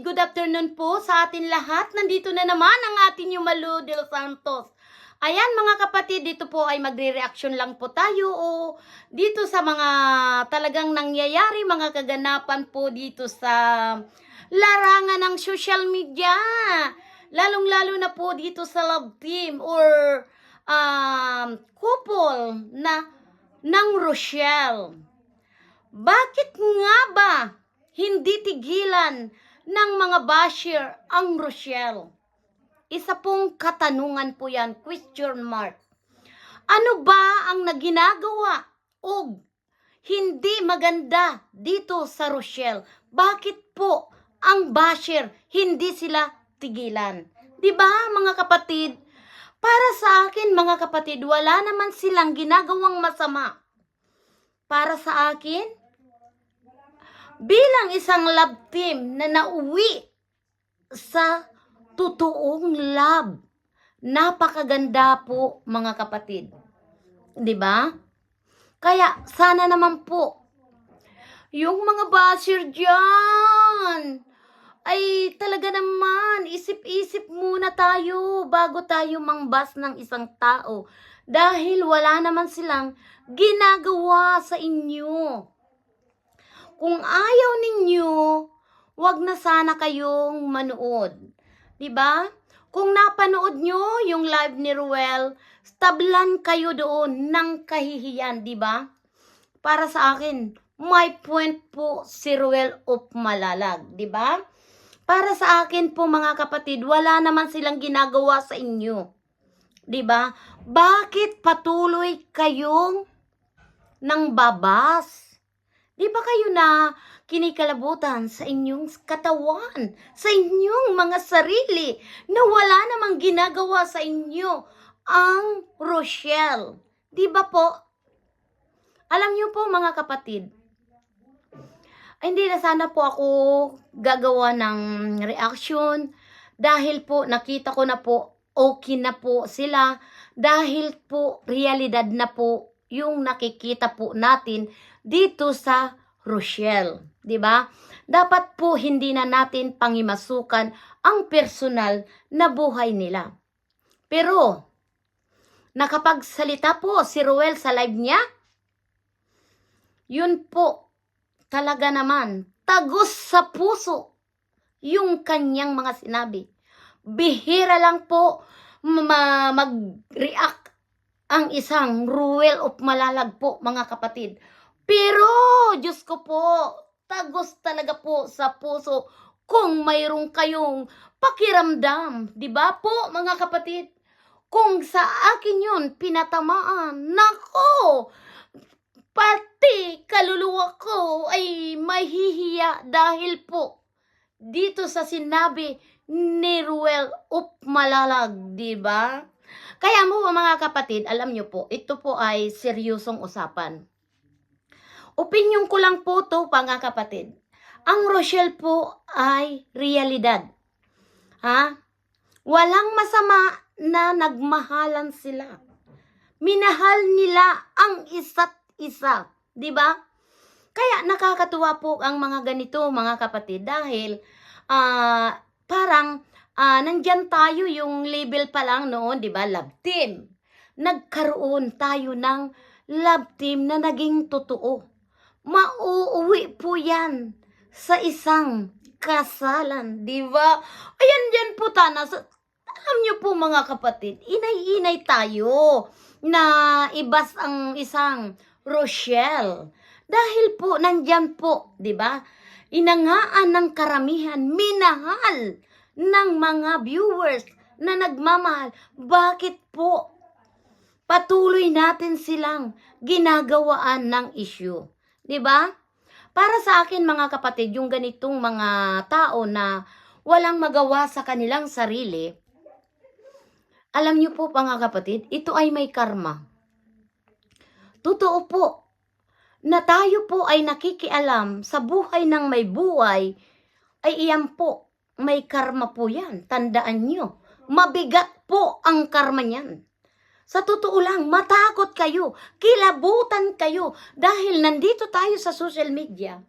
good afternoon po sa atin lahat. Nandito na naman ang ating Yumalu del Santos. Ayan mga kapatid, dito po ay magre-reaction lang po tayo o dito sa mga talagang nangyayari, mga kaganapan po dito sa larangan ng social media. Lalong-lalo na po dito sa love team or um, couple na ng Rochelle. Bakit nga ba hindi tigilan ng mga basher ang Rochelle? Isa pong katanungan po yan, question mark. Ano ba ang naginagawa o hindi maganda dito sa Rochelle? Bakit po ang basher hindi sila tigilan? 'Di ba mga kapatid? Para sa akin mga kapatid, wala naman silang ginagawang masama. Para sa akin, bilang isang love team na nauwi sa totoong love. Napakaganda po mga kapatid. 'Di ba? Kaya sana naman po yung mga basher dyan ay talaga naman isip-isip muna tayo bago tayo mangbas ng isang tao dahil wala naman silang ginagawa sa inyo. Kung ayaw ninyo, wag na sana kayong manood. 'Di ba? Kung napanood nyo yung live ni Ruel, stablan kayo doon ng kahihiyan, 'di ba? Para sa akin, may point po si Ruel of Malalag, 'di ba? Para sa akin po mga kapatid, wala naman silang ginagawa sa inyo. 'Di ba? Bakit patuloy kayong nang babas? Di ba kayo na kinikalabutan sa inyong katawan, sa inyong mga sarili, na wala namang ginagawa sa inyo ang Rochelle? Di ba po? Alam niyo po mga kapatid, hindi na sana po ako gagawa ng reaction dahil po nakita ko na po okay na po sila dahil po realidad na po yung nakikita po natin dito sa Rochelle, 'di ba? Dapat po hindi na natin pangimasukan ang personal na buhay nila. Pero nakapagsalita po si Ruel sa live niya. Yun po talaga naman tagos sa puso yung kanyang mga sinabi. Bihira lang po ma- mag-react ang isang Ruel of Malalag po, mga kapatid. Pero, Diyos ko po, tagos talaga po sa puso kung mayroong kayong pakiramdam. Ba po, mga kapatid? Kung sa akin yun, pinatamaan, nako, pati kaluluwa ko ay mahihiya dahil po dito sa sinabi ni Ruel of Malalag, di ba? Kaya mo mga kapatid, alam nyo po, ito po ay seryosong usapan. Opinyon ko lang po to mga kapatid. Ang Rochelle po ay realidad. Ha? Walang masama na nagmahalan sila. Minahal nila ang isa't isa. Di ba? Kaya nakakatuwa po ang mga ganito mga kapatid dahil ah parang ah nandyan tayo yung label pa lang noon, di ba? Love team. Nagkaroon tayo ng love team na naging totoo. Mauuwi po yan sa isang kasalan, di ba? Ayan dyan po tana. Alam niyo po mga kapatid, inay-inay tayo na ibas ang isang Rochelle. Dahil po, nandyan po, di ba? Inangaan ng karamihan, minahal ng mga viewers na nagmamahal. Bakit po? Patuloy natin silang ginagawaan ng issue. Di ba? Para sa akin mga kapatid, yung ganitong mga tao na walang magawa sa kanilang sarili, alam niyo po mga kapatid, ito ay may karma. Totoo po na tayo po ay nakikialam sa buhay ng may buhay, ay iyan po, may karma po yan. Tandaan nyo, mabigat po ang karma niyan. Sa totoo lang, matakot kayo, kilabutan kayo dahil nandito tayo sa social media.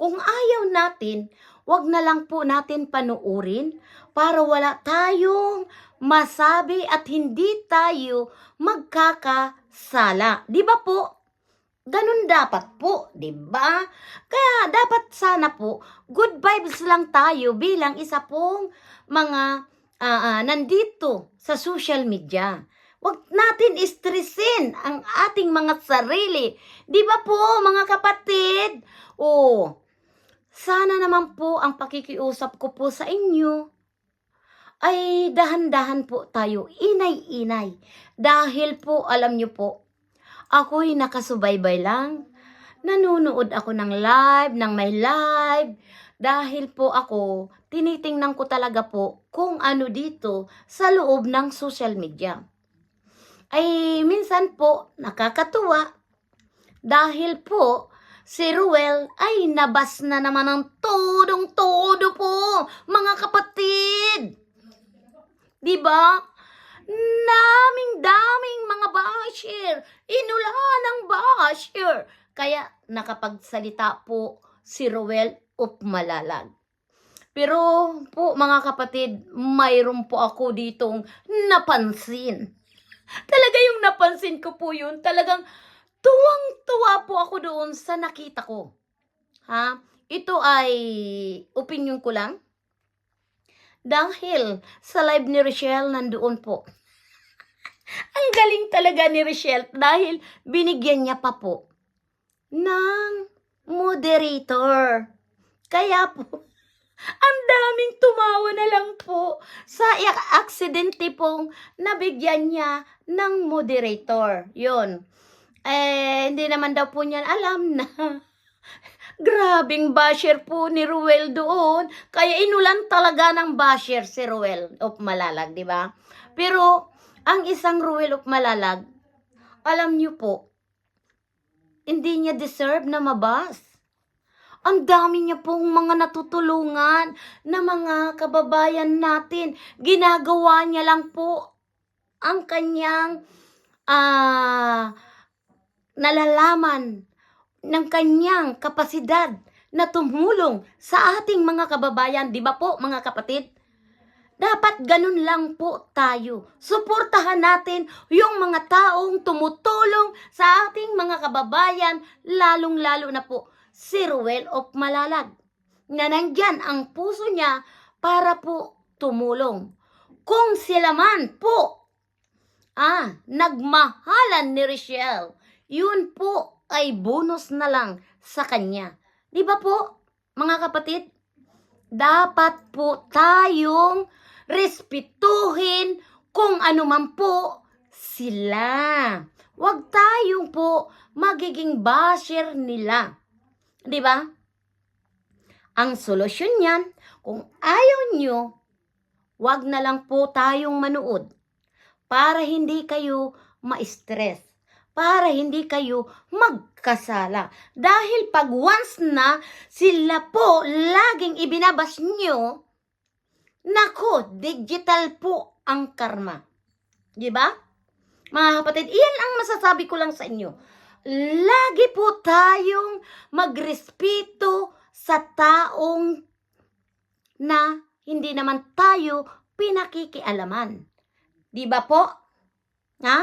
Kung ayaw natin, wag na lang po natin panuurin para wala tayong masabi at hindi tayo magkakasala. Di ba po? Ganun dapat po, di ba? Kaya dapat sana po, good vibes lang tayo bilang isa pong mga ah, ah, nandito sa social media. Huwag natin stressin ang ating mga sarili. Di ba po, mga kapatid? Oh, sana naman po ang pakikiusap ko po sa inyo ay dahan-dahan po tayo, inay-inay. Dahil po, alam nyo po, ako'y nakasubaybay lang. Nanonood ako ng live, ng may live. Dahil po ako, tinitingnan ko talaga po kung ano dito sa loob ng social media. Ay, minsan po, nakakatuwa. Dahil po, si Ruel ay nabas na naman ng todong-todo po, mga kapatid. Di ba? Naming-daming mga basher. Inula ng basher. Kaya nakapagsalita po si Ruel of Malalag. Pero po mga kapatid, mayroon po ako ditong napansin. Talaga yung napansin ko po yun. Talagang tuwang-tuwa po ako doon sa nakita ko. Ha? Ito ay opinion ko lang. Dahil sa live ni Rochelle nandoon po. Ang galing talaga ni Rochelle dahil binigyan niya pa po ng moderator. Kaya po, ang daming tumawa na lang po sa aksidente pong nabigyan niya ng moderator. Yun. Eh, hindi naman daw po niyan alam na grabing basher po ni Ruel doon. Kaya inulan talaga ng basher si Ruel of Malalag, di ba? Pero, ang isang Ruel of Malalag, alam niyo po, hindi niya deserve na mabas. Ang dami niya pong mga natutulungan na mga kababayan natin. Ginagawa niya lang po ang kanyang ah nalalaman ng kanyang kapasidad na tumulong sa ating mga kababayan. Di ba po, mga kapatid? Dapat ganun lang po tayo. Suportahan natin yung mga taong tumutulong sa ating mga kababayan, lalong-lalo na po si Ruel of Malalag, na nandyan ang puso niya para po tumulong. Kung sila man po, ah, nagmahalan ni Rochelle, yun po ay bonus na lang sa kanya. Di ba po, mga kapatid? Dapat po tayong respetuhin kung ano man po sila. Huwag tayong po magiging basher nila. Di ba? Ang solusyon niyan, kung ayaw nyo, wag na lang po tayong manood para hindi kayo ma-stress para hindi kayo magkasala. Dahil pag once na sila po laging ibinabas nyo, nako, digital po ang karma. Di ba? Mga kapatid, iyan ang masasabi ko lang sa inyo. Lagi po tayong magrespeto sa taong na hindi naman tayo pinakikialaman. Di ba po? Ha?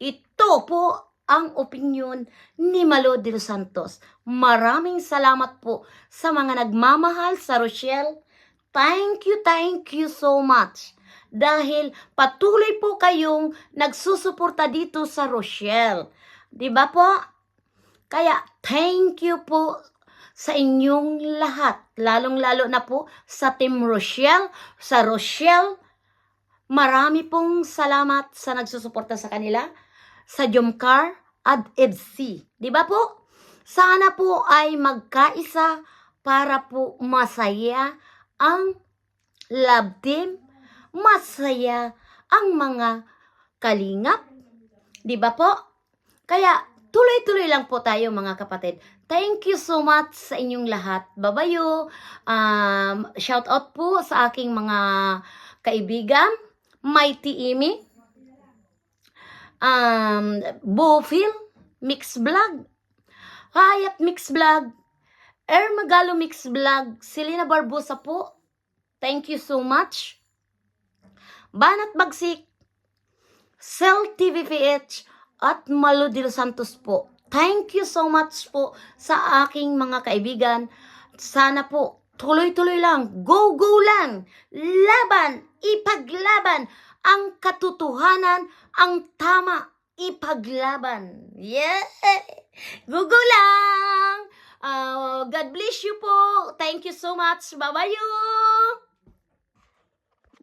Ito po ang opinion ni Malo de los Santos. Maraming salamat po sa mga nagmamahal sa Rochelle. Thank you, thank you so much. Dahil patuloy po kayong nagsusuporta dito sa Rochelle. Di ba po? Kaya thank you po sa inyong lahat. Lalong-lalo na po sa Team Rochelle, sa Rochelle. Marami pong salamat sa nagsusuporta sa kanila sa Jomcar at FC. Di ba po? Sana po ay magkaisa para po masaya ang love team, masaya ang mga kalingap. Di ba po? Kaya tuloy-tuloy lang po tayo mga kapatid. Thank you so much sa inyong lahat. Babayo. Um, shout out po sa aking mga kaibigan. Mighty Amy um, Bofil, Mix Vlog, Hayat Mix Vlog, Air Magalo Mix Vlog, Selena Barbosa po. Thank you so much. Banat Bagsik, Cell TVPH, at los Santos po. Thank you so much po sa aking mga kaibigan. Sana po, tuloy-tuloy lang, go-go lang, laban, ipaglaban, ang katotohanan, ang tama, ipaglaban. Yeah! Go-go lang! Uh, God bless you po. Thank you so much. Bye-bye you!